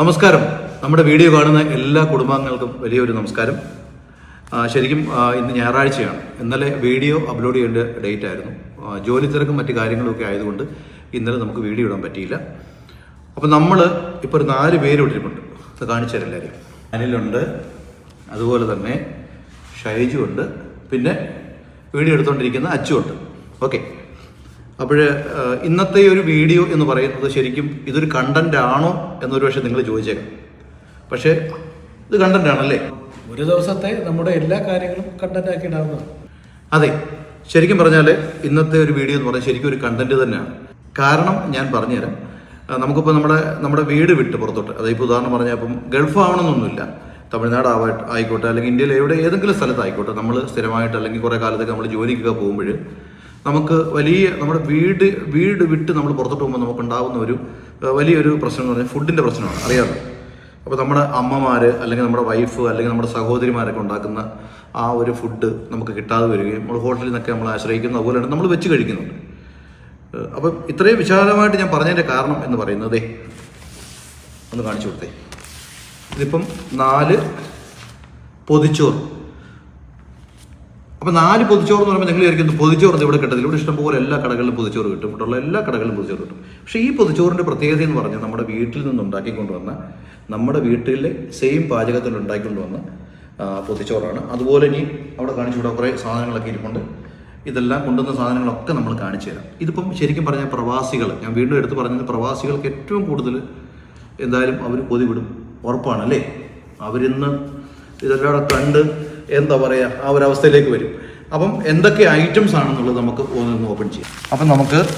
നമസ്കാരം. നമ്മുടെ വീഡിയോ കാണുന്ന എല്ലാ കുടുംബാംഗങ്ങൾക്കും വലിയൊരു നമസ്കാരം. ശരിക്കും ഇന്ന് ഞായറാഴ്ചയാണ്. ഇന്നലെ വീഡിയോ അപ്ലോഡ് ചെയ്യേണ്ട ഡേറ്റ് ആയിരുന്നു. ജോലി തിരക്കും മറ്റു കാര്യങ്ങളൊക്കെ ആയതുകൊണ്ട് ഇന്നലെ നമുക്ക് വീഡിയോ ഇടാൻ പറ്റിയില്ല. അപ്പം നമ്മൾ ഇപ്പോൾ ഒരു നാല് പേര് ഇട്ടിട്ടുണ്ട് അത് കാണിച്ചു തരാം എല്ലാവരും അനിലുണ്ട് അതുപോലെ തന്നെ ഷൈജു ഉണ്ട് പിന്നെ വീഡിയോ എടുത്തുകൊണ്ടിരിക്കുന്ന അച്ചുണ്ട് ഓക്കെ. അപ്പോൾ ഇന്നത്തെ ഒരു വീഡിയോ എന്ന് പറയുന്നത് ശരിക്കും ഇതൊരു കണ്ടന്റ് ആണോ എന്നൊരു പക്ഷേ നിങ്ങൾ ചോദിച്ചേക്കാം. പക്ഷേ ഇത് കണ്ടന്റ് ആണല്ലേ? ഒരു ദിവസത്തെ നമ്മുടെ എല്ലാ കാര്യങ്ങളും കണ്ടന്റ് ആക്കി ഇടാവുന്നതാണ്. അതെ ശരിക്കും പറഞ്ഞാൽ ഇന്നത്തെ ഒരു വീഡിയോ എന്ന് പറഞ്ഞാൽ ശരിക്കും ഒരു കണ്ടന്റ് തന്നെയാണ്. കാരണം ഞാൻ പറഞ്ഞുതരാം. നമുക്കിപ്പോൾ നമ്മുടെ നമ്മുടെ വീട് വിട്ട് പുറത്തോട്ട് അതായത് ഇപ്പോൾ ഉദാഹരണം പറഞ്ഞാൽ ഇപ്പം ഗൾഫ് ആവണമെന്നൊന്നുമില്ല. തമിഴ്നാട് ആവാ ആയിക്കോട്ടെ അല്ലെങ്കിൽ ഇന്ത്യയിൽ എവിടെ ഏതെങ്കിലും സ്ഥലത്തായിക്കോട്ടെ നമ്മൾ സ്ഥിരമായിട്ട് അല്ലെങ്കിൽ കുറേ കാലത്തേക്ക് നമ്മൾ ജോലിക്കൊക്കെ പോകുമ്പോൾ നമുക്ക് വലിയ നമ്മുടെ വീട് വീട് വിട്ട് നമ്മൾ പുറത്തോട്ട് പോകുമ്പോൾ നമുക്ക് ഉണ്ടാകുന്ന ഒരു വലിയൊരു പ്രശ്നം എന്ന് പറഞ്ഞാൽ ഫുഡിന്റെ പ്രശ്നമാണ്. അറിയാമല്ലോ അപ്പോൾ നമ്മുടെ അമ്മമാർ അല്ലെങ്കിൽ നമ്മുടെ വൈഫ് അല്ലെങ്കിൽ നമ്മുടെ സഹോദരിമാരൊക്കെ ഉണ്ടാക്കുന്ന ആ ഒരു ഫുഡ് നമുക്ക് കിട്ടാതെ വരികയും നമ്മൾ ഹോട്ടലിൽ നിന്നൊക്കെ നമ്മൾ ആശ്രയിക്കുന്നു അതുപോലെ തന്നെ നമ്മൾ വെച്ച് കഴിക്കുന്നുണ്ട്. അപ്പം ഇത്രയും വിശാലമായിട്ട് ഞാൻ പറഞ്ഞതിന്റെ കാരണം എന്ന് പറയുന്നതേ ഒന്ന് കാണിച്ചു കൊടുത്തേ. ഇതിപ്പം നാല് പൊതിച്ചോറ്. അപ്പം നാല് പൊതിച്ചോറ് എന്ന് പറയുമ്പോൾ നിങ്ങൾ വിചാരിക്കുന്നത് പൊതിച്ചോറ് ഇവിടെ കിട്ടത്തില്ല. ഇവിടെ ഇഷ്ടംപോലെ എല്ലാ കടകളിലും പൊതിച്ചോറ് കിട്ടും. ഇവിടെയുള്ള എല്ലാ കടകളിലും പൊതിച്ചോറ് കിട്ടും. പക്ഷേ ഈ പൊതിച്ചോറിന്റെ പ്രത്യേകത എന്ന് പറഞ്ഞാൽ നമ്മുടെ വീട്ടിൽ നിന്ന് ഉണ്ടാക്കിക്കൊണ്ടുവന്ന നമ്മുടെ വീട്ടിലെ സെയിം പാചകത്തിൽ ഉണ്ടാക്കിക്കൊണ്ടുവന്ന പൊതിച്ചോറാണ്. അതുപോലെ ഇനി അവിടെ കാണിച്ചു ഇവിടെ കുറേ സാധനങ്ങളൊക്കെ ഇരിപ്പുണ്ട്. ഇതെല്ലാം കൊണ്ടുവന്ന സാധനങ്ങളൊക്കെ നമ്മൾ കാണിച്ചു തരാം. ഇതിപ്പം ശരിക്കും പറഞ്ഞാൽ പ്രവാസികൾ ഞാൻ വീണ്ടും എടുത്ത് പറഞ്ഞത് പ്രവാസികൾക്ക് ഏറ്റവും കൂടുതൽ എന്തായാലും അവർ കൊതി വിടും. ഉറപ്പാണ് അല്ലേ? അവരിന്ന് ഇതെല്ലാം കണ്ട് എന്താ പറയുക ആ ഒരു അവസ്ഥയിലേക്ക് വരും. അപ്പം എന്തൊക്കെ ഐറ്റംസ് ആണെന്നുള്ളത് നമുക്ക് ഒന്ന് ഓപ്പൺ ചെയ്യാം. അപ്പം നമുക്ക്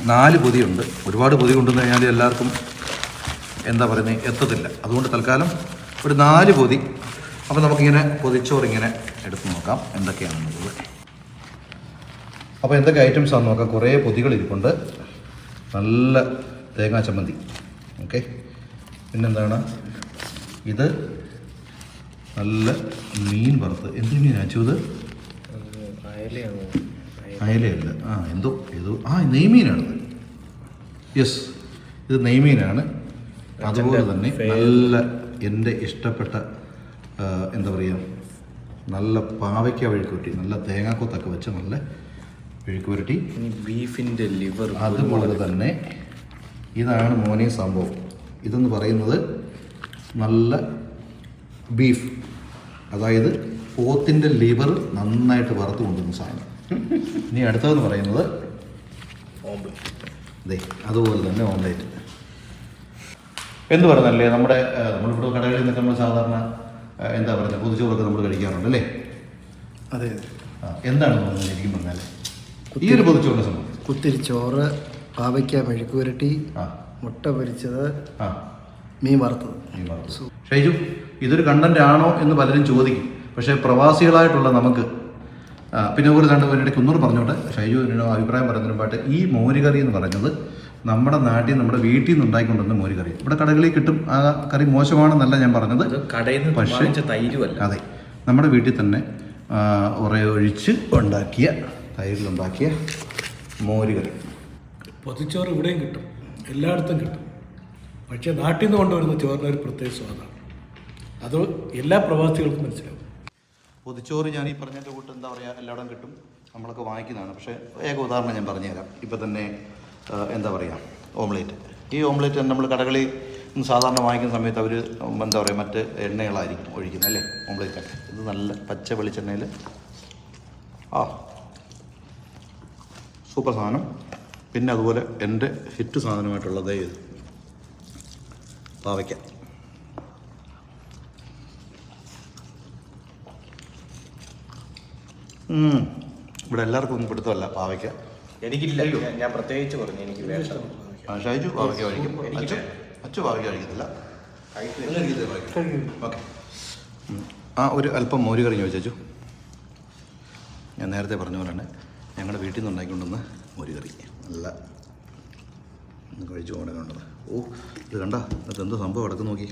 നാല് പൊതിയുണ്ട്. ഒരുപാട് പൊതി കൊണ്ടുവന്ന് കഴിഞ്ഞാൽ എല്ലാവർക്കും എന്താ പറയുന്നത് എത്തത്തില്ല. അതുകൊണ്ട് തൽക്കാലം ഒരു നാല് പൊതി. അപ്പം നമുക്കിങ്ങനെ പൊതിച്ചോറിങ്ങനെ എടുത്ത് നോക്കാം എന്തൊക്കെയാണെന്നുള്ളത്. അപ്പോൾ എന്തൊക്കെ ഐറ്റംസ് ആണെന്ന് നോക്കാം. കുറേ പൊതികൾ ഇരിപ്പുണ്ട്. നല്ല തേങ്ങാ ചമ്മന്തി. ഓക്കെ. പിന്നെന്താണ്? ഇത് നല്ല മീൻ വറുത്ത്. എന്ത് മീനാ ചൂത് അയലയല്ല. ആ എന്തോ ഏതോ ആ നെയ്മീനാണ്. യെസ് ഇത് നെയ്മീനാണ്. അതുപോലെ തന്നെ നല്ല എന്റെ ഇഷ്ടപ്പെട്ട എന്താ പറയുക നല്ല പാവയ്ക്ക വഴുക്കുരുട്ടി നല്ല തേങ്ങാക്കൊത്തൊക്കെ വെച്ച് നല്ല വഴുക്കുരുട്ടി ബീഫിന്റെ ലിവർ അതുപോലെ തന്നെ ഇതാണ് മോനെ സംഭവം. ഇതെന്ന് പറയുന്നത് നല്ല ബീഫ്. അതായത് പോത്തിന്റെ ലിവർ നന്നായിട്ട് വറുത്ത് കൊണ്ടുവന്ന സാധനം. ഇനി അടുത്തതെന്ന് പറയുന്നത് അതെ അതുപോലെ തന്നെ ഓംലേറ്റ്. എന്ത് പറഞ്ഞല്ലേ നമ്മുടെ നമ്മളിവിടെ കടകളിൽ നിന്നൊക്കെ നമ്മൾ സാധാരണ എന്താ പറയുക പൊതുച്ചോറൊക്കെ നമ്മൾ കഴിക്കാറുണ്ട് അല്ലേ? അതെ ആ, എന്താണ് തോന്നുന്നത് ശരിക്കും പറഞ്ഞാൽ ഈ ഒരു പൊതുച്ചോറിനെ സംബന്ധിച്ച്. കുത്തിരി ചോറ് പാവയ്ക്ക മെഴുക്കുപുരട്ടി മുട്ട പൊരിച്ചത് ആ. മീൻ വറുത്തത്. ഷൈജു ഇതൊരു കണ്ടന്റ് ആണോ എന്ന് പലരും ചോദിക്കും. പക്ഷേ പ്രവാസികളായിട്ടുള്ള നമുക്ക് പിന്നെ ഒരു രണ്ട് പേരുടെ കുന്നൂർ പറഞ്ഞോട്ടെ. ഷൈജു എന്നോട് അഭിപ്രായം പറയുന്നതിന് പാട്ട് ഈ മോരുകറി എന്ന് പറയുന്നത് നമ്മുടെ നാട്ടിൽ നമ്മുടെ വീട്ടിൽ നിന്ന് ഉണ്ടായിക്കൊണ്ടുവന്ന മോരുകറി. ഇവിടെ കടകളിൽ കിട്ടും. ആ കറി മോശമാണെന്നല്ല ഞാൻ പറഞ്ഞത്. അത് കടയിൽ നിന്ന് പക്ഷേ- അതെ നമ്മുടെ വീട്ടിൽ തന്നെ ആ, ഉറയൊഴിച്ച് ഉണ്ടാക്കിയ തൈരിലുണ്ടാക്കിയ മോരുകറി. പൊതിച്ചോറ് ഇവിടെയും കിട്ടും. എല്ലായിടത്തും കിട്ടും. പക്ഷേ നാട്ടിൽ നിന്ന് കൊണ്ടുവരുന്ന ചോറിന് ഒരു പ്രത്യേക സ്വാദാണ് അത് എല്ലാ പ്രവാസികൾക്കും മനസ്സിലാവും. പൊതിച്ചോറ് ഞാൻ ഈ പറഞ്ഞതിന്റെ കൂട്ട് എന്താ പറയുക എല്ലായിടം കിട്ടും. നമ്മളൊക്കെ വാങ്ങിക്കുന്നതാണ്. പക്ഷേ ഏക ഉദാഹരണം ഞാൻ പറഞ്ഞുതരാം. ഇപ്പം തന്നെ എന്താ പറയുക ഓംലേറ്റ്. ഈ ഓംലേറ്റ് നമ്മൾ കടകളിൽ സാധാരണ വാങ്ങിക്കുന്ന സമയത്ത് അവർ എന്താ പറയുക മറ്റ് എണ്ണകളായിരിക്കും ഒഴിക്കുന്നത് അല്ലേ? ഓംലേറ്റൊക്കെ. ഇത് നല്ല പച്ച വെളിച്ചെണ്ണയിൽ ആ. സൂപ്പർ സാധനം. പിന്നെ അതുപോലെ എന്റെ ഹിറ്റ് സാധനമായിട്ടുള്ളത് ഇത്. പാവയ്ക്ക. ഇവിടെ എല്ലാവർക്കും ഒന്നും പിടുത്തമല്ല പാവയ്ക്ക. എനിക്കില്ല. ഞാൻ- പ്രത്യേകിച്ച് പറഞ്ഞു. എനിക്ക് വേണ്ട. ആ, ഷൈജു പാവയ്ക്ക കഴിക്കും. അച്ചു? അച്ചു പാവയ്ക്ക കഴിക്കത്തില്ല? ഓക്കെ. ആ ഒരു അല്പം മോര് കറി ചോദിച്ചു ഞാൻ നേരത്തെ പറഞ്ഞ പോലെ തന്നെ ഞങ്ങളുടെ വീട്ടിൽ നിന്ന് ഉണ്ടാക്കിക്കൊണ്ടുവന്ന മോര് കറി. നല്ല ഒന്ന് കഴിച്ചു കൊണ്ടുവന്നത് ഓ ഇത് കണ്ട? ഇത് എന്തോ സംഭവം ഇടയ്ക്ക് നോക്കി.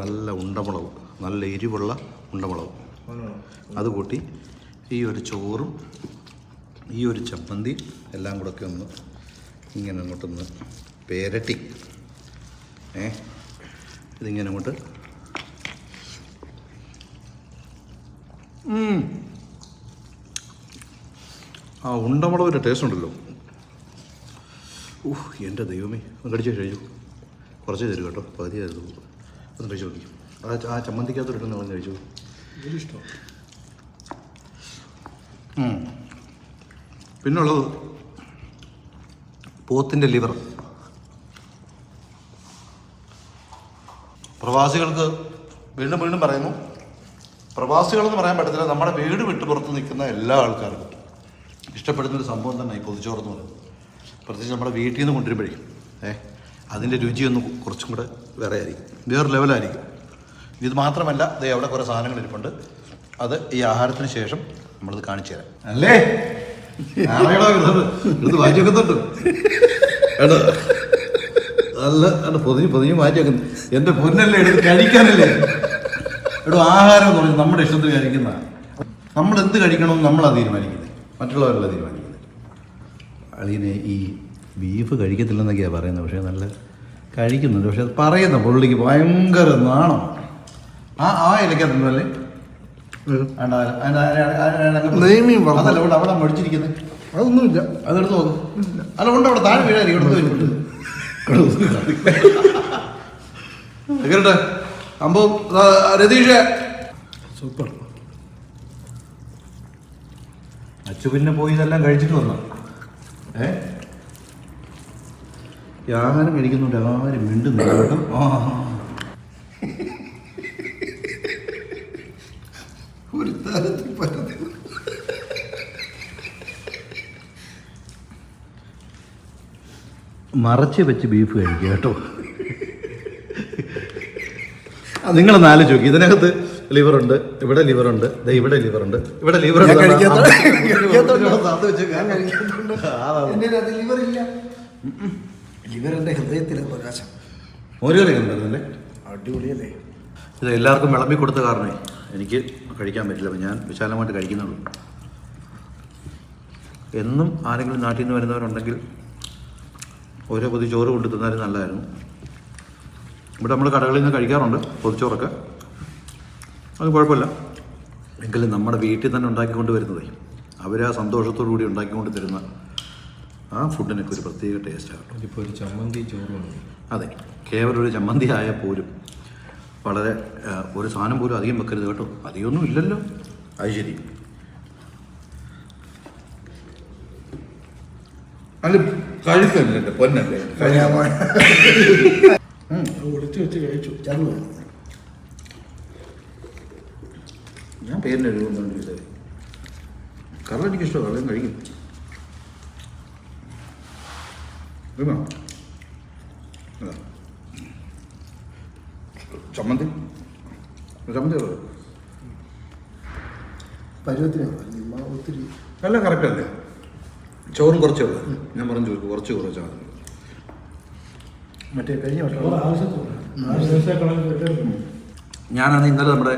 നല്ല ഉണ്ടമുളക് നല്ല എരിവുള്ള ഉണ്ടമുളക്. അത് കൂട്ടി ഈ ഒരു ചോറും ഈ ഒരു ചമ്മന്തി എല്ലാം കൂടെ ഒക്കെ ഒന്ന് ഇങ്ങനെ അങ്ങോട്ടൊന്ന് പേരട്ടി. ഏ ഇതിങ്ങനെ അങ്ങോട്ട്. ആ ഉണ്ടമുളകിന്റെ ടേസ്റ്റ് ഉണ്ടല്ലോ. ഊഹ് എന്റെ ദൈവമേ. ഒന്ന് കടിച്ചു കഴിച്ചു. കുറച്ച് തരും കേട്ടോ. പകുതി തരുന്നു ഒന്ന് കഴിച്ചു നോക്കി. ആ ആ ചമ്മന്തിക്കകത്ത് ഇടുന്ന ഒന്ന് കഴിച്ചു. ഇഷ്ടം. പിന്നുള്ളത് പോത്തിന്റെ ലിവർ. പ്രവാസികൾക്ക് വീണ്ടും വീണ്ടും പറയുന്നു. പ്രവാസികളെന്ന് പറയാൻ പറ്റത്തില്ല. നമ്മുടെ വീട് വിട്ട് പുറത്ത് നിൽക്കുന്ന എല്ലാ ആൾക്കാർക്കും ഇഷ്ടപ്പെടുന്നൊരു സംഭവം തന്നെ ഈ പൊതിച്ചോറെന്ന് പറയുന്നത്. പ്രത്യേകിച്ച് നമ്മുടെ വീട്ടിൽ നിന്ന് കൊണ്ടുവരുമ്പോഴേക്കും ഏ അതിന്റെ രുചിയൊന്ന് കുറച്ചും കൂടെ വേറെ ആയിരിക്കും. വേറെ ലെവലായിരിക്കും ഇത് മാത്രമല്ല ദേ അവിടെ കുറേ സാധനങ്ങൾ ഇരിപ്പുണ്ട്. അത് ഈ ആഹാരത്തിന് ശേഷം നമ്മളിത് കാണിച്ചു തരാം. അല്ലേ? എടാ നല്ല അല്ല പൊതിഞ്ഞ് പൊതിഞ്ഞ് മാറ്റി വെക്കുന്നു. എന്റെ പൊന്നല്ലേ എടുത്ത് കഴിക്കാനല്ലേ? എടോ ആഹാരം എന്ന് പറഞ്ഞാൽ നമ്മുടെ ഇഷ്ടത്തിന് കഴിക്കുന്ന. നമ്മൾ എന്ത് കഴിക്കണമെന്ന് നമ്മളാണ് തീരുമാനിക്കുന്നത്. മറ്റുള്ളവരല്ല തീരുമാനിക്കുന്നത്. അളിയനെ ഈ ബീഫ് കഴിക്കത്തില്ലെന്നൊക്കെയാണ് പറയുന്നത്. പക്ഷേ നല്ല കഴിക്കുന്നുണ്ട്. പക്ഷെ അത് പറയുന്ന പുള്ളിക്ക് ഭയങ്കര നാണം. ആ ആ ഇലക്കകത്തൊന്നുമല്ലേ അല്ലേ. അതല്ല അവിടെ മടിച്ചിരിക്കുന്നത് അതൊന്നുമില്ല. അതെടുത്ത് നോക്ക്. അല്ല ഉണ്ട് അവിടെ താഴെ വീഴാതി എടുത്ത് വെച്ചിട്ടുണ്ട് കേട്ടെ അമ്പോ രതീഷ്? സൂപ്പർ. അച്ചു പിന്നെ പോയി ഇതെല്ലാം കഴിച്ചിട്ട് വന്നു? ഏ? ഈ ആഹാരം കഴിക്കുന്നുണ്ട്. ആരും മിണ്ടുന്നില്ല കേട്ടോ? ആ. ഒരു തരത്തിൽ പറ്റത്തില്ല. മറച്ച് വെച്ച് ബീഫ് കഴിക്കുക കേട്ടോ. നിങ്ങൾ നാലു ചോക്കി ഇതിനകത്ത് ലിവറുണ്ട് ഇവിടെ ലിവറുണ്ട് ദേ ഇവിടെ ലിവറുണ്ട് ഇവിടെ അത് ലിവർ എന്റെ ഹൃദയത്തിലെ പ്രകാശം. മോരുകറി അടിപൊളിയല്ലേ? ഇത് എല്ലാവർക്കും വിളമ്പി കൊടുത്ത കാരണേ എനിക്ക് കഴിക്കാൻ പറ്റില്ല. അപ്പം ഞാൻ വിശാലമായിട്ട് കഴിക്കുന്നുള്ളൂ. എന്നും ആരെങ്കിലും നാട്ടിൽ നിന്ന് വരുന്നവരുണ്ടെങ്കിൽ ഓരോ പൊതി ചോറ് കൊണ്ടു തന്നാലും നല്ലതായിരുന്നു. ഇവിടെ നമ്മൾ കടകളിൽ നിന്ന് കഴിക്കാറുണ്ട് പൊതിച്ചോറൊക്കെ. അത് കുഴപ്പമില്ല. എങ്കിലും നമ്മുടെ വീട്ടിൽ തന്നെ ഉണ്ടാക്കിക്കൊണ്ട് വരുന്നതേ. അവർ ആ സന്തോഷത്തോടു കൂടി ഉണ്ടാക്കിക്കൊണ്ട് തരുന്ന ആ ഫുഡിനൊക്കെ ഒരു പ്രത്യേക ടേസ്റ്റാണ് ഇതിപ്പോൾ ഒരു ചമ്മന്തി ചോറാണ് അതെ. കേവലം ഒരു ചമ്മന്തി ആയാൽ പോലും വളരെ ഒരു സാധനം പോലും അധികം വെക്കരുത് കേട്ടോ. അധികമൊന്നും ഇല്ലല്ലോ. അത് ശരി. അല്ല കഴിക്കല്ലേ പൊന്നല്ലേ? ഒളിച്ചു വെച്ച് കഴിച്ചു. ചന്നു ഞാൻ പേരിന് എഴുതുന്നുണ്ട് ഇത് കറ എനിക്ക് ഇഷ്ടമാണ് കറയും കഴിക്കും. ചമ്മന്തി. ചമ്മന്തി പരുവത്തിനാണ് ഒത്തിരി നല്ല കറക്റ്റ് അല്ലേ? ചോറും കുറച്ചേ ഉള്ളൂ. ഞാൻ പറഞ്ഞു ചോദിക്കും കുറച്ച് കുറച്ചാൽ മതി മറ്റേ കഴിഞ്ഞ ആവശ്യത്തിനുള്ള ഞാനാണ് ഇന്നലെ നമ്മുടെ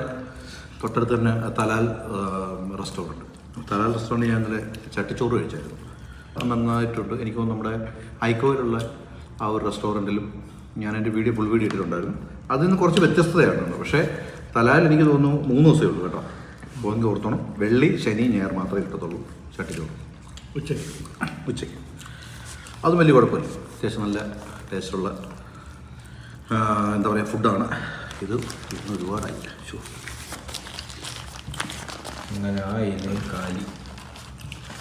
തൊട്ടടുത്ത് തന്നെ തലാൽ റെസ്റ്റോറന്റ്. തലാൽ റെസ്റ്റോറന്റ് ഞാൻ ഇന്നലെ ചട്ടിച്ചോറ് കഴിച്ചായിരുന്നു. അത് നന്നായിട്ടുണ്ട്. എനിക്ക് തോന്നുന്നു നമ്മുടെ ഹൈക്കോയിലുള്ള ആ ഒരു റെസ്റ്റോറന്റിലും ഞാൻ എന്റെ വീഡിയോ ഫുൾ വീഡിയോ ഇട്ടിട്ടുണ്ടായിരുന്നു. അതിൽ നിന്ന് കുറച്ച് വ്യത്യസ്തതയാണ്. പക്ഷേ തലാൽ എനിക്ക് തോന്നുന്നു മൂന്ന് ദിവസമേ ഉള്ളൂ കേട്ടോ. പോങ്കി ഓർത്തോണം? വെള്ളി ശനി ഞായർ മാത്രമേ കിട്ടത്തുള്ളൂ ചട്ടിച്ചോറ്. ഉച്ചയ്ക്ക്. ഉച്ചയ്ക്ക്. അതും വലിയ കുഴപ്പമില്ല. അത്യാവശ്യം നല്ല ടേസ്റ്റുള്ള എന്താ പറയുക ഫുഡാണ്. ഇത് ഇന്ന് ഒരുപാടായി. ശോ. അങ്ങനെ ആ ഇലയും കാലി.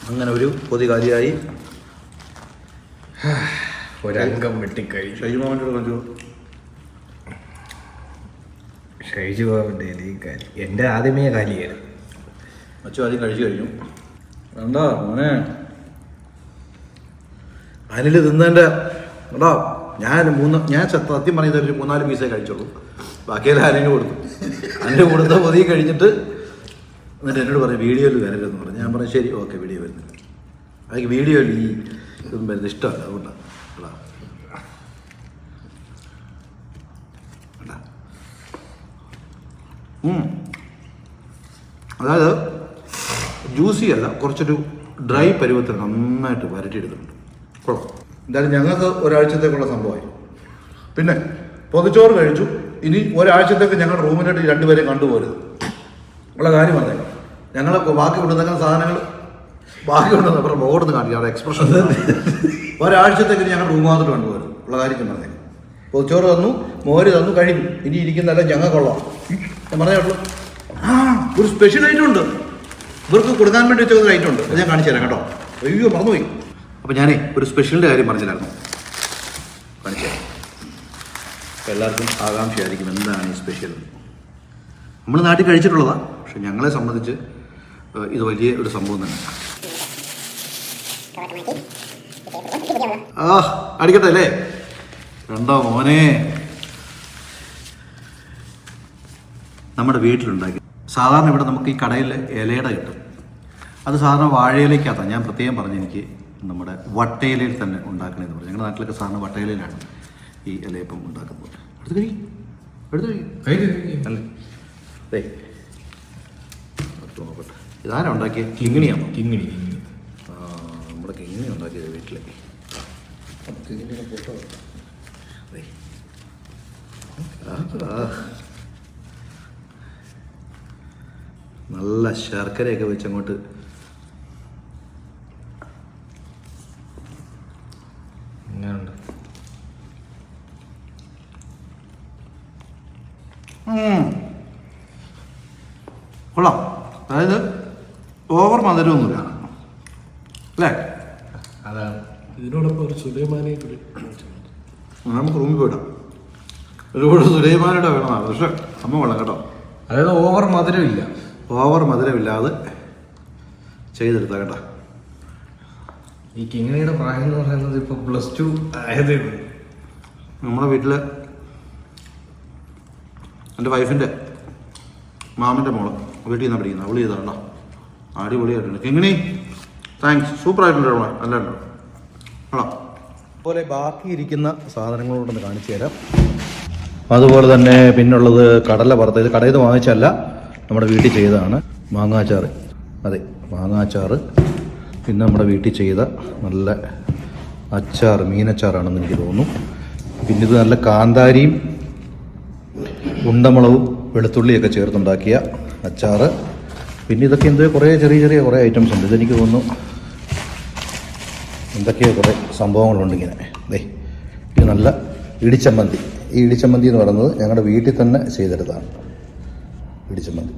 അങ്ങനെ ഒരു പൊതി കാലിയായി ഒരംഗം വെട്ടിക്കഴിഞ്ഞു. ഷൈജുമാമന്റെ കണ്ടു ഷൈജു ബാബുന്റെ ഇലയും കാലി. എന്റെ ആദ്യമേ കാലിയായിരുന്നു. അച്ഛൻ ആദ്യം കഴിച്ചു കഴിഞ്ഞു. എന്താ മോനെ. അനിൽ തിന്നതിന്റെ എടാ ഞാൻ മൂന്ന് ഞാൻ സത്യം പറഞ്ഞ മൂന്നാൽ പീസേ കഴിച്ചുള്ളൂ. ബാക്കിയെല്ലാം അനിന് കൊടുത്തു. അനിന് കൊടുത്ത പൊതി കഴിഞ്ഞിട്ട് എന്നിട്ട് എന്നോട് പറയും വീഡിയോയിൽ വരരുതെന്ന് പറഞ്ഞു. ഞാൻ പറഞ്ഞു ശരി ഓക്കെ വീഡിയോ വരുന്നില്ല. അതൊക്കെ വീഡിയോ ഈ ഇതും വരുന്നത് ഇഷ്ടമല്ല അതുകൊണ്ടാണ്. അതായത് ജ്യൂസി അല്ല കുറച്ചൊരു ഡ്രൈ പരുവത്തിൽ നന്നായിട്ട് വരട്ടിയെടുത്തിട്ടുണ്ട്. കുഴപ്പം എന്തായാലും ഞങ്ങൾക്ക് ഒരാഴ്ചത്തേക്കുള്ള സംഭവമായി. പിന്നെ പൊതിച്ചോറ് കഴിച്ചു. ഇനി ഒരാഴ്ചത്തേക്ക് ഞങ്ങളുടെ റൂമിലായിട്ട് രണ്ടുപേരെയും കണ്ടുപോരുത്. ഉള്ള കാര്യം പറഞ്ഞേ ഞങ്ങൾ ബാക്കി കൊണ്ടുവന്ന സാധനങ്ങൾ ബാക്കി കൊണ്ടുവന്ന അപ്പുറം ഓടുന്ന് കാണിക്കും അവിടെ എക്സ്പ്രഷൻ ഒരാഴ്ചത്തേക്ക് ഞങ്ങൾ റൂം മാത്രം കണ്ടുപോരും ഉള്ള കാര്യം പറഞ്ഞേ പൊതിച്ചോറ് തന്നു മോര് തന്നു കഴിഞ്ഞു ഇനി ഇരിക്കുന്നല്ല ഞങ്ങൾ കൊള്ളാം. ഞാൻ പറഞ്ഞേ ആ ഒരു സ്പെഷ്യൽ ഐറ്റം ഉണ്ട്. ഇവർക്ക് കൊടുക്കാൻ വേണ്ടി വെച്ച ഒരു ഐറ്റം ഉണ്ട്. അത് ഞാൻ കാണിച്ചു തരാം കേട്ടോ. അയ്യോ മറന്നുപോയി. അപ്പോൾ ഞാനേ ഒരു സ്പെഷ്യലിന്റെ കാര്യം പറഞ്ഞില്ലായിരുന്നു. കാണിച്ചു തരാം. അപ്പോൾ എല്ലാവർക്കും ആകാംക്ഷയായിരിക്കും എന്താണ് ഈ സ്പെഷ്യൽ നമ്മൾ നാട്ടിൽ കഴിച്ചിട്ടുള്ളതാണ് പക്ഷെ ഞങ്ങളെ സംബന്ധിച്ച് ഇത് വലിയ ഒരു സംഭവം തന്നെ. ആ അടിക്കട്ടെ അല്ലേ? രണ്ടോ മോനെ? നമ്മുടെ വീട്ടിലുണ്ടാക്കി. സാധാരണ ഇവിടെ നമുക്ക് ഈ കടയിൽ ഇലയുടെ കിട്ടും. അത് സാധാരണ വാഴയിലേക്കകത്താണ് ഞാൻ പ്രത്യേകം പറഞ്ഞു എനിക്ക് നമ്മുടെ വട്ടയിലയിൽ തന്നെ ഉണ്ടാക്കണമെന്ന് പറഞ്ഞു. ഞങ്ങളുടെ നാട്ടിലൊക്കെ സാധാരണ വട്ടയിലയിലാണ് ഈ ഇലയപ്പം ഉണ്ടാക്കുന്നത്. എടുത്തു കഴിയും എടുത്തു കഴിയും അല്ലേ? നോക്കട്ടെ. ഇതാരാ ഉണ്ടാക്കിയത് കിങ്ങിണിയാണോ? കിങ്ങിണി നമ്മുടെ കിങ്ങിണി ഉണ്ടാക്കിയത് വീട്ടിൽ. നല്ല ശർക്കരയൊക്കെ വെച്ച് അങ്ങോട്ട് ഇങ്ങനെയുണ്ട് ഉം. കൊള്ളാം അതായത് ഓവർ മധുരമൊന്നുമില്ല. അല്ലേ? അതാണ് ഇതിനോടൊപ്പം ഒരു കൂടി നമുക്ക് റൂമിൽ പോയിടാം ഒരുപാട് സുലൈമാനോടെ വേണം. പക്ഷെ അമ്മ കൊള്ളാം കേട്ടോ. അതായത് ഓവർ മധുരമില്ല. ഓവർ മധുരമില്ലാതെ ചെയ്തെടുത്താ കേട്ടോ. ഈ കിങ്ങിണിയുടെ പ്രായം എന്ന് പറയുന്നത് ഇപ്പൊ പ്ലസ് ടു ആയതേ ഉള്ളൂ. നമ്മുടെ വീട്ടിൽ എന്റെ വൈഫിന്റെ മാമന്റെ മോൾ വീട്ടിൽ നിന്നാണ് പഠിക്കുന്നത്. അവൾ ചെയ്താണ്ടോ അടിപൊളിയായിട്ടുണ്ട്. കിങ്ങിണി താങ്ക്സ് സൂപ്പർ ആയിട്ടുണ്ട് ഉണ്ടോ കൊള്ളാം. അതുപോലെ ബാക്കി ഇരിക്കുന്ന സാധനങ്ങളോടൊന്ന് കാണിച്ചു തരാം. അതുപോലെ തന്നെ പിന്നുള്ളത് കടല വറുത്ത ഇത് കടയിൽ നിന്ന് വാങ്ങിച്ചല്ല നമ്മുടെ വീട്ടിൽ ചെയ്തതാണ്. മാങ്ങാച്ചാറ്. അതെ മാങ്ങാച്ചാറ്. പിന്നെ നമ്മുടെ വീട്ടിൽ ചെയ്ത നല്ല അച്ചാർ മീനച്ചാറാണെന്ന് എനിക്ക് തോന്നുന്നു. പിന്നെ ഇത് നല്ല കാന്താരിയും ഉണ്ടമുളകും വെളുത്തുള്ളിയൊക്കെ ചേർത്തുണ്ടാക്കിയ അച്ചാറ്. പിന്നെ ഇതൊക്കെ എന്തോ കുറേ ചെറിയ ചെറിയ കുറേ ഐറ്റംസ് ഉണ്ട്. ഇതെനിക്ക് തോന്നുന്നു എന്തൊക്കെയോ കുറേ സംഭവങ്ങളുണ്ട് ഇങ്ങനെ. ദേ ഇത് നല്ല ഇടിച്ചമ്മന്തി. ഈ ഇടിച്ചമ്മന്തി എന്ന് പറയുന്നത് ഞങ്ങളുടെ വീട്ടിൽ തന്നെ ചെയ്തെടുത്താണ് ഇടിച്ചമ്മന്തി.